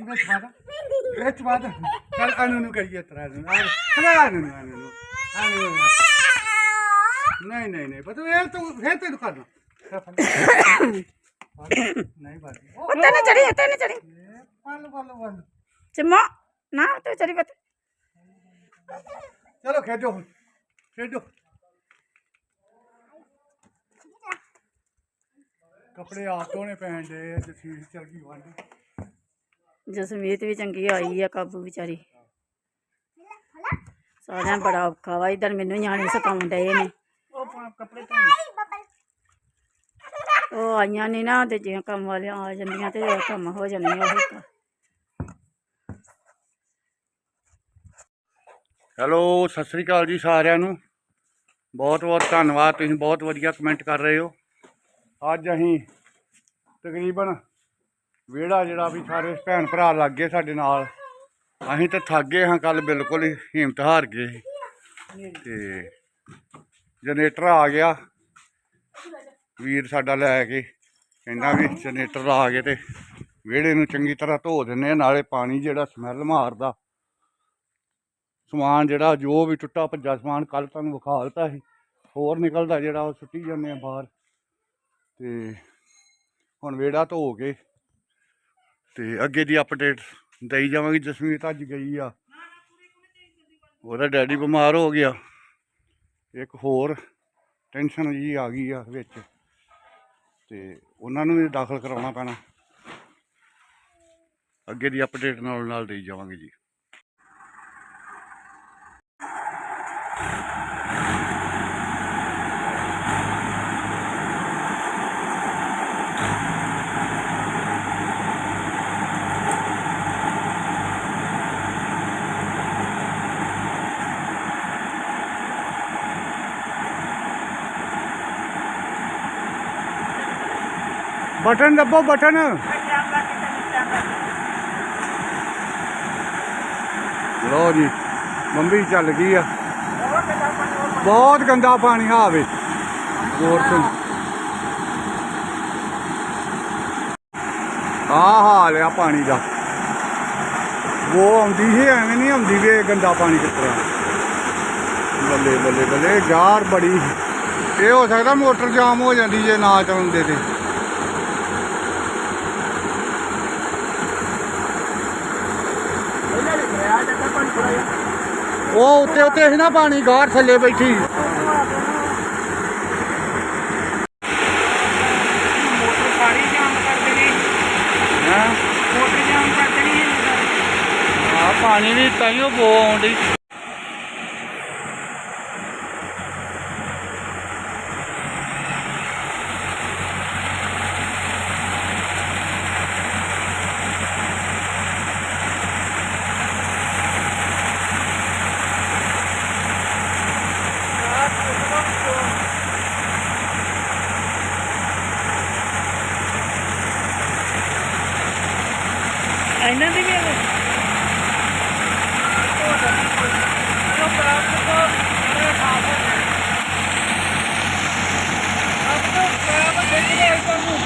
ਵਿੱਚ ਪਾ ਦੇ ਵਿੱਚ ਪਾ ਦੇ ਚੱਲ ਅਨੂ ਨੂੰ ਕਰੀਏ ਤਰਾ ਨੂੰ ਹਲਾ ਅਨੂ ਨੂੰ ਅਨੂ ਨੂੰ ਅਨੂ ਨੂੰ ਨਹੀਂ ਨਹੀਂ ਨਹੀਂ ਬਤੂ ਇਹ ਤੂੰ ਫੇਰ ਤੈਨੂੰ ਕਰਨਾ ਨਹੀਂ ਬਾਜੀ ਉੱਤੇ ਨਾ ਚੜੀ ਉੱਤੇ ਨਾ ਚੜੀ ਪਲ ਪਲ ਪਲ ਚਮਾ ਨਾ ਉੱਤੇ ਕੱਪੜੇ ਆਪ ਧੋਣੇ ਪੈਣ ਦੇ ਜਸੀਰ ਚਲ ਗਈ ਵਾਂਡੀ ਜਸਮੀਤ ਵੀ ਚੰਗੀ ਆਈ ਆ ਕਾਬੂ ਵਿਚਾਰੀ। ਸਾਰਿਆਂ ਨੂੰ ਬੜਾ ਔਖਾ ਵਾ ਇਧਰ ਮੈਨੂੰ ਨਿਆਣੇ ਸਤਾਉਣ ਡਏ ਨੇ। ਉਹ ਪਾ- ਕੱਪੜੇ ਧੋਣੇ ਉਹ ਆਈਆਂ ਨਹੀਂ ਨਾ ਤੇ ਜੇ ਕੰਮ ਵਾਲੀਆਂ ਆ ਜਾਂਦੀਆਂ ਤੇ ਕੰਮ ਹੋ ਜਾਣੇ ਉਹ। ਤਾਂ ਹੈਲੋ ਸਤਿ ਸ੍ਰੀ ਅਕਾਲ ਜੀ ਸਾਰਿਆਂ ਨੂੰ। ਬਹੁਤ ਬਹੁਤ ਧੰਨਵਾਦ ਤੁਸੀਂ ਬਹੁਤ ਵਧੀਆ ਕਮੈਂਟ ਕਰ ਰਹੇ ਹੋ। ਅੱਜ ਅਸੀਂ ਤਕਰੀਬਨ ਵਿਹੜਾ ਜਿਹੜਾ ਵੀ ਸਾਰੇ ਭੈਣ ਭਰਾ ਲੱਗ ਗਏ ਸਾਡੇ ਨਾਲ, ਅਸੀਂ ਤਾਂ ਥੱਕ ਗਏ ਹਾਂ ਕੱਲ ਬਿਲਕੁਲ ਹੀ ਹਿੰਮਤ ਹਾਰ ਗਏ ਸੀ। ਤੇ ਜਨਰੇਟਰ ਆ ਗਿਆ, ਵੀਰ ਸਾਡਾ ਲੈ ਕੇ ਕਹਿੰਦਾ ਵੀ ਜਨਰੇਟਰ ਆ ਗਏ ਤੇ ਵਿਹੜੇ ਨੂੰ ਚੰਗੀ ਤਰ੍ਹਾਂ ਧੋ ਦਿੰਨੇ ਆ, ਨਾਲੇ ਪਾਣੀ ਜਿਹੜਾ ਸਮੈਲ ਮਾਰਦਾ। ਸਮਾਨ ਜਿਹੜਾ, ਜੋ ਵੀ ਟੁੱਟਾ ਭੱਜਾ ਸਮਾਨ ਕੱਲ ਤੁਹਾਨੂੰ ਵਿਖਾ ਦਿੱਤਾ ਸੀ। ਹੋਰ ਨਿਕਲਦਾ ਜਿਹੜਾ, ਉਹ ਸੁੱਟੀ ਜਾਂਦੇ ਆ ਬਾਹਰ। ਤੇ ਹੁਣ ਵਿਹੜਾ ਧੋ ਕੇ ਤੇ ਅੱਗੇ ਦੀ ਅਪਡੇਟ ਦੇਈ ਜਾਵਾਂਗੀ ਜਸਮੀਤ ਅੱਜ ਗਈ ਆ। ਉਹਦਾ ਡੈਡੀ ਬਿਮਾਰ ਹੋ ਗਿਆ। ਇੱਕ ਹੋਰ ਟੈਨਸ਼ਨ ਜੀ ਆ ਗਈ ਆ ਵਿੱਚ। ਤੇ ਉਹਨਾਂ ਨੂੰ ਵੀ ਦਾਖਲ ਕਰਾਉਣਾ ਪੈਣਾ। ਅੱਗੇ ਦੀ ਅਪਡੇਟ ਨਾਲ ਨਾਲ ਦੇਈ ਜਾਵਾਂਗੇ ਜੀ। Button ਦੱਬੋ, button. ਲੋ ਜੀ, ਮੰਮੀ ਚੱਲ ਗਈ ਆ। ਬਹੁਤ ਗੰਦਾ ਪਾਣੀ ਆਵੇ ਹੋਰ ਤੋਂ ਆ ਹਾਲ ਆ ਪਾਣੀ ਦਾ। ਉਹ ਆਉਂਦੀ ਸੀ, ਐਵੇਂ ਨਹੀਂ ਆਉਂਦੀ ਵੀ ਗੰਦਾ ਪਾਣੀ ਕਿਸ ਬੱਲੇ ਬੱਲੇ ਬੱਲੇ, ਯਾਰ ਬੜੀ। ਇਹ ਹੋ ਸਕਦਾ ਮੋਟਰ ਜਾਮ ਹੋ ਜਾਂਦੀ ਜੇ ਨਾ ਚਲਾਉਂਦੇ ਤੇ। ਉਹ ਉੱਤੇ ਉੱਤੇ ਸੀ ਨਾ ਪਾਣੀ ਗਾਰ ਥੱਲੇ ਬੈਠੀ। ਮੋਟਰ ਸਾਰੀ ਜਾਮ ਕਰ ਇਹਨਾਂ ਦੀ ਵੀ ਹੈ ਉਹ ਪ੍ਰਾਪਤ ਤੋਂ ਇਹ ਖਾਸ ਹੋ ਗਿਆ ਸਭ ਤੋਂ ਪ੍ਰਾਪਤ ਜਿਹੜੀ ਹੈ ਤੁਹਾਨੂੰ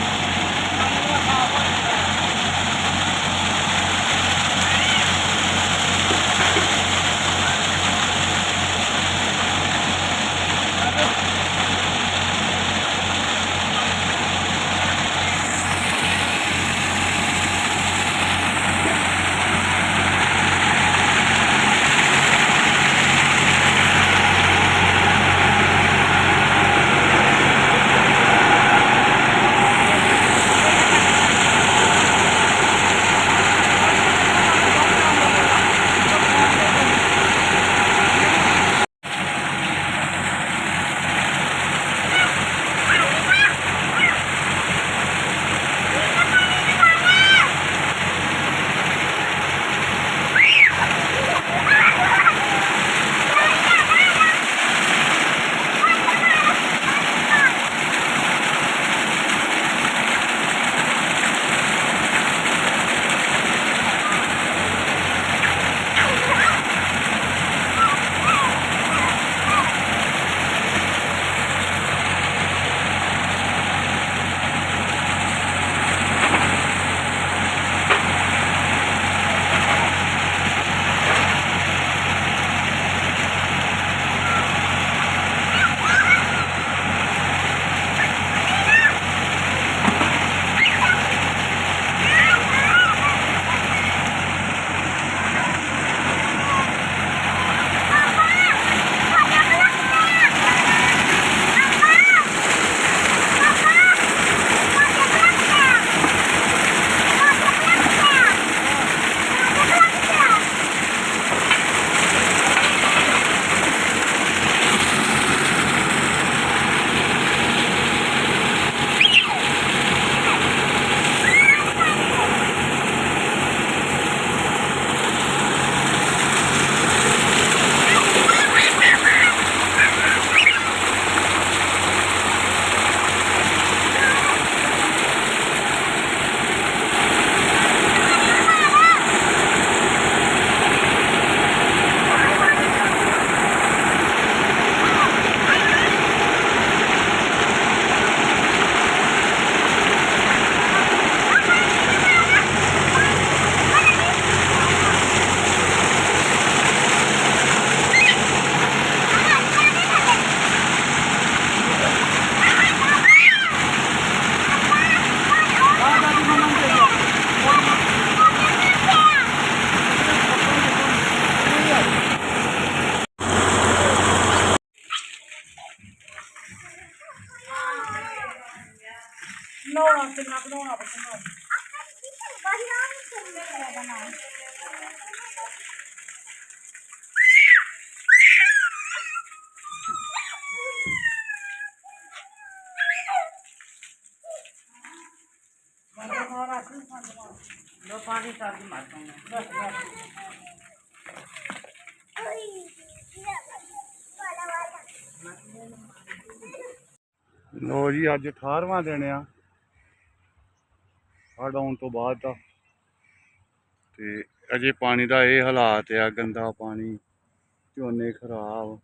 ਕਿੰਨਾ ਕੁ ਨਹਾਉਣਾ ਬੱਚਾ ਲੋ ਪਾਣੀ ਕਰ ਦੀ ਮਾਰ ਬਸ ਬਸ ਲੋ ਜੀ, ਅੱਜ 18ਵਾਂ ਦਿਨ ਆ। ਹੜ੍ਹ ਆਉਣ ਤੋਂ ਬਾਅਦ ਦਾ। ਤੇ ਅਜੇ ਪਾਣੀ ਦਾ ਇਹ ਹਾਲਾਤ ਆ, ਗੰਦਾ ਪਾਣੀ, ਝੋਨੇ ਖਰਾਬ।